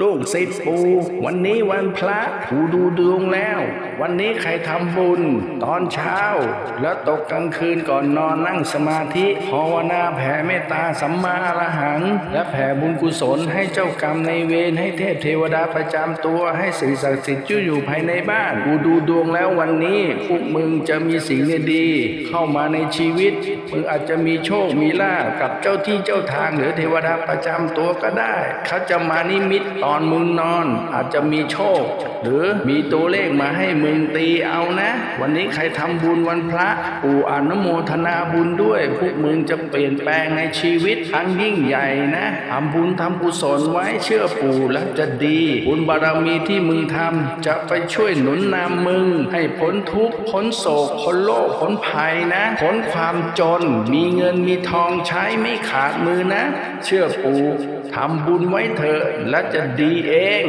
ลูกศิษย์ปูวันนี้วันพระปูดูดวงแล้ว วันนี้ใครทำบุญ ตอนเช้า แล้วตกกลางคืนก่อนนอนนั่งสมาธิภาวนาแผ่เมตตาสัมมาอรหัง และแผ่บุญกุศลให้เจ้ากรรมในเวรให้เทพเทวดาประจำตัวให้สิ่งศักดิ์สิทธิ์อยู่ภายในบ้านกูดูดวงแล้ววันนี้พวกมึงจะมีสิ่งดีเข้ามาในชีวิตมึงอาจจะมีโชคมีลาภกับเจ้าที่เจ้าทางหรือเทวดาประจำตัวก็ได้ เขาจะมานิมิตตอนมึงนอนอาจจะมีโชคหรือมีตัวเลขมาให้มึงตีเอานะ วันนี้ใครทำบุญวันพระปู่อนุโมทนาบุญด้วย พวกมึงจะเปลี่ยนแปลงในชีวิตครั้งยิ่งใหญ่นะทำบุญทำกุศลไว้เชื่อปู่แล้วจะดี บุญบารมีที่มึงทำจะไปช่วยหนุนนำมึง ให้พ้นทุกข์พ้นโศกพ้นโลกพ้นภัยนะพ้นความจนมีเงินมีทองใช้ไม่ขาดมือนะ เชื่อปู่ทำบุญไว้เถอะและจะดีเอง